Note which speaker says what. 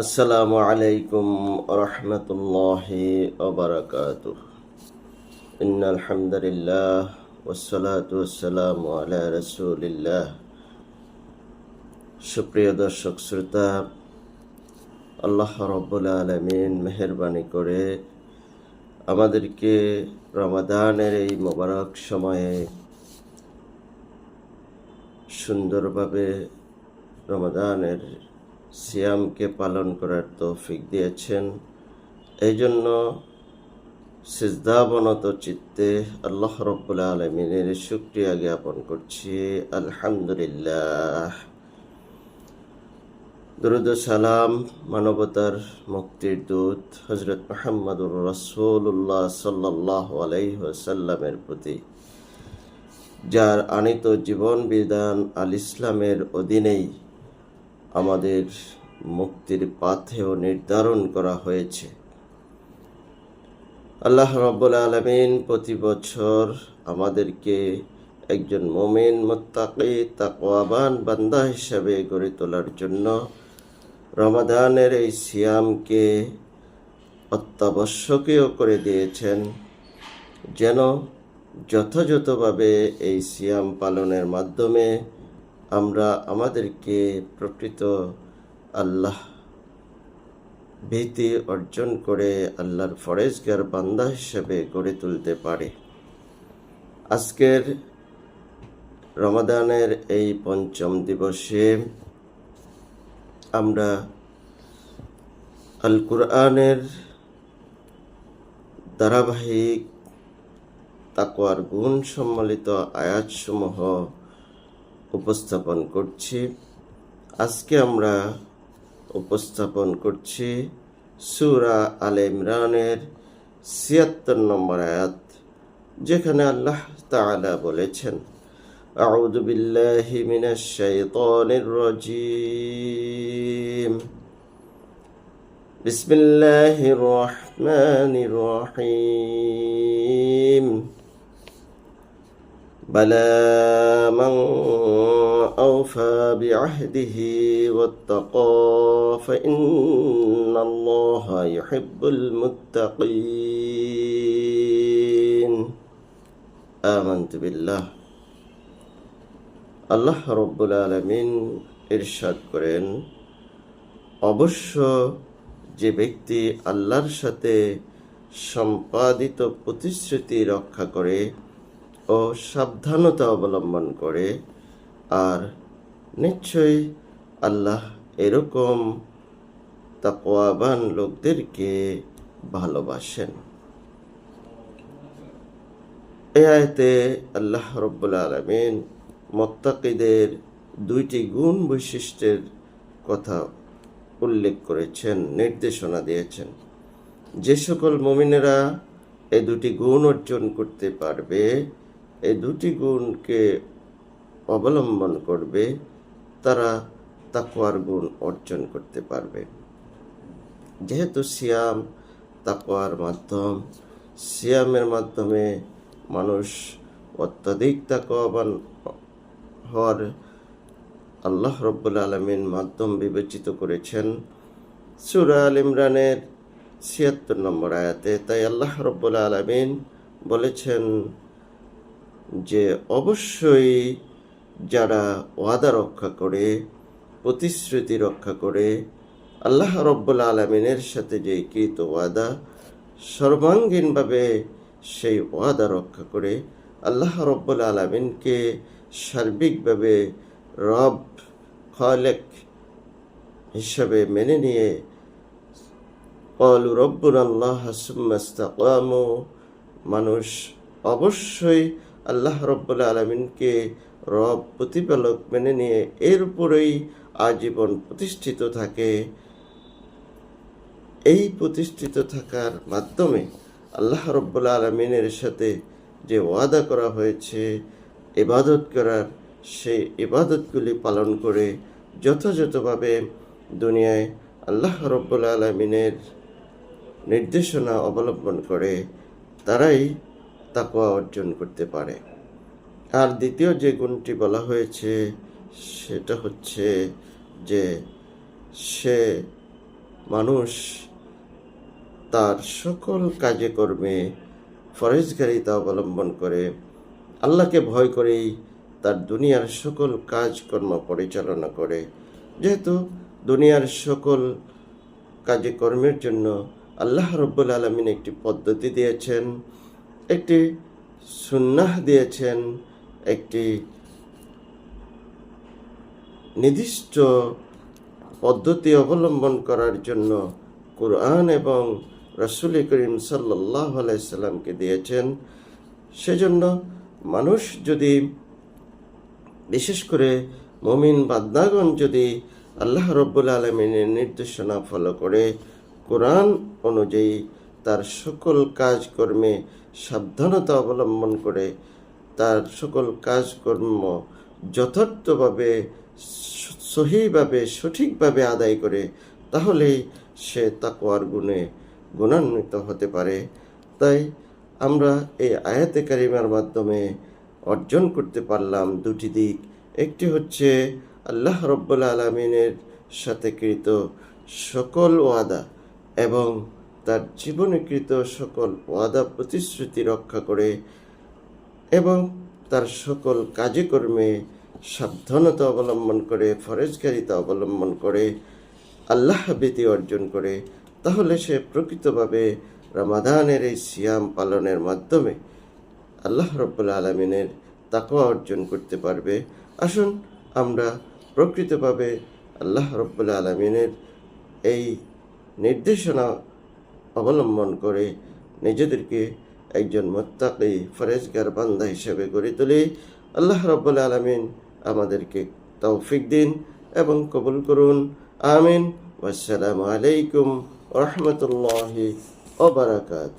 Speaker 1: আসসালামু আলাইকুম রহমতুল্লাহ ওবরাকাতুহ। ইন আলহামদুলিল্লাহ ওসলাতু ওসালাম আলা রসুলিল্লাহ। সুপ্রিয় দর্শক, শ্রোতা, আল্লাহ রব্বুল আলমিন মেহরবানি করে আমাদেরকে রমাদানের এই মোবারক সময়ে সুন্দরভাবে রমাদানের সিয়ামকে পালন করার তৌফিক দিয়েছেন। এই জন্য সিজদাবনত চিত্তে আল্লাহ রব্বুল আলমিনের শুক্রিয়া জ্ঞাপন করছি। আলহামদুলিল্লাহ। দরুদ সালাম মানবতার মুক্তির দূত হজরত মোহাম্মদুর রসুল্লাহ সাল্লাহ আলাইসাল্লামের প্রতি, যার আনিত জীবন বিধান আল ইসলামের অধীনেই আমাদের মুক্তির পাথেও নির্ধারণ করা হয়েছে। আল্লাহ রব্বুল আলমিন প্রতি বছর আমাদেরকে একজন মোমেন মোত্তাকি, তাকওয়াবান বান্দা হিসাবে গড়ে তোলার জন্য রমাদানের এই সিয়ামকে অত্যাবশ্যকীয় করে দিয়েছেন, যেন যথাযথভাবে এই সিয়াম পালনের মাধ্যমে আমরা আমাদেরকে প্রকৃত আল্লাহ ভীতি অর্জন করে আল্লাহর ফরেজগার বান্দা হিসেবে গড়ে তুলতে পারে। আজকের রমাদানের এই পঞ্চম দিবসে আমরা আল কুরআনের ধারাবাহিক তাকওয়ার গুণ সম্মিলিত আয়াতসমূহ উপস্থাপন করছি আজকে আমরা উপস্থাপন করছি সুরা আল ইমরানের ছিয়াত্তর নম্বর আয়াত যেখানে আল্লাহ তাআলা বলেছেন أعوذ بالله من الشيطان الرجيم بسم الله الرحمن الرحيم بلى من أوفى بعهده واتقى فإن الله يحب المتقين آمنت بالله আল্লাহ রব্বুল আলমিন ইরশাদ করেন অবশ্য যে ব্যক্তি আল্লাহর সাথে সম্পাদিত প্রতিশ্রুতি রক্ষা করে ও সাবধানতা অবলম্বন করে আর নিশ্চয়ই আল্লাহ এরকম তাকওয়াবান লোকদেরকে ভালোবাসেন। এ আয়তে আল্লাহ রব্বুল আলমিন মত্তাকিদের দুইটি গুণ বৈশিষ্ট্যের কথা উল্লেখ করেছেন, নির্দেশনা দিয়েছেন। যে সকল মমিনেরা এই দুটি গুণ অর্জন করতে পারবে এই দুটি গুণকে অবলম্বন করবে, তারা তাকওয়ার গুণ অর্জন করতে পারবে। যেহেতু সিয়াম তাকওয়ার মাধ্যম, সিয়ামের মাধ্যমে মানুষ অত্যাধিক তাকওয়াবান হওয়ার আল্লাহ রব্বুল আলমিন মাধ্যম বিবেচিত করেছেন। সুরা আল ইমরানের ছিয়াত্তর নম্বর আয়াতে তাই আল্লাহ রব্বুল আলমিন বলেছেন যে, অবশ্যই যারা ওয়াদা রক্ষা করে, প্রতিশ্রুতি রক্ষা করে, আল্লাহ রব্বুল আলমিনের সাথে যে কৃত ওয়াদা, সর্বাঙ্গীনভাবে সেই ওয়াদা রক্ষা করে, আল্লাহ রব্বুল আলমিনকে সার্বিকভাবে রব, খালেক হিসাবে মেনে নিয়ে কল রব্বুর আল্লাহ হাসুমাস্তাকামু মানুষ অবশ্যই আল্লাহ রব্বুল আলমিনকে রব প্রতিপালক মেনে নিয়ে এর উপরেই আজীবন প্রতিষ্ঠিত থাকে। এই প্রতিষ্ঠিত থাকার মাধ্যমে আল্লাহ রব্বুল আলমিনের সাথে যে ওয়াদা করা হয়েছে, ইবাদত করার সেই ইবাদতগুলি পালন করে যথাযথভাবে দুনিয়ায় আল্লাহ রব্বুল আলমিনের নির্দেশনা অবলম্বন করে, তারাই তাকওয়া অর্জন করতে পারে। আর দ্বিতীয় যে গুণটি বলা হয়েছে, সেটা হচ্ছে যে সে মানুষ তার সকল কাজে কর্মে ফরেজগারিতা অবলম্বন করে, আল্লাহকে ভয় করেই তার দুনিয়ার সকল কাজকর্ম পরিচালনা করে। যেহেতু দুনিয়ার সকল কাজে কর্মের জন্য আল্লাহ রব্বুল আলমিন একটি পদ্ধতি দিয়েছেন, একটি সুন্নাহ দিয়েছেন একটি নির্দিষ্ট পদ্ধতি অবলম্বন করার জন্য কোরআন এবং রসুল করিম সাল্লাহ আলাইসাল্লামকে দিয়েছেন। সেজন্য মানুষ যদি বিশেষ করে মমিন বাদ্দাগণ যদি আল্লাহ রব্বুল আলমিনের নির্দেশনা ফলো করে, কোরআন অনুযায়ী তার সকল কাজকর্মে সাবধানতা অবলম্বন করে তার সকল কাজকর্ম যথার্থভাবে সহিভাবে, সঠিকভাবে আদায় করে, তাহলেই সে তাকওয়ার গুণে গুণান্বিত হতে পারে। তাই আমরা এই আয়াতে কারিমার মাধ্যমে অর্জন করতে পারলাম দুটি দিক। একটি হচ্ছে আল্লাহ রব্বুল আলমিনের সাথে কৃত সকল ওয়াদা এবং তার জীবনে কৃত সকল ওয়াদা প্রতিশ্রুতি রক্ষা করে এবং তার সকল কাজে কর্মে সাবধানতা অবলম্বন করে ফরেজকারিতা অবলম্বন করে, আল্লাহ ভীতি অর্জন করে, তাহলে সে প্রকৃতভাবে রমাদানের এই সিয়াম পালনের মাধ্যমে আল্লাহ রব্বুল আলমিনের তাকওয়া অর্জন করতে পারবে। আসুন আমরা প্রকৃতভাবে আল্লাহ রব্বুল আলমিনের এই নির্দেশনা অবলম্বন করে নিজেদেরকে একজন মোত্তাকি ফরেজগার বান্দা হিসেবে গড়ে তুলি। আল্লাহ রব্বুল আলমিন আমাদেরকে তৌফিক দিন এবং কবুল করুন। আমিন। আসসালামু আলাইকুম রহমতুল্লাহি ওবরাকাত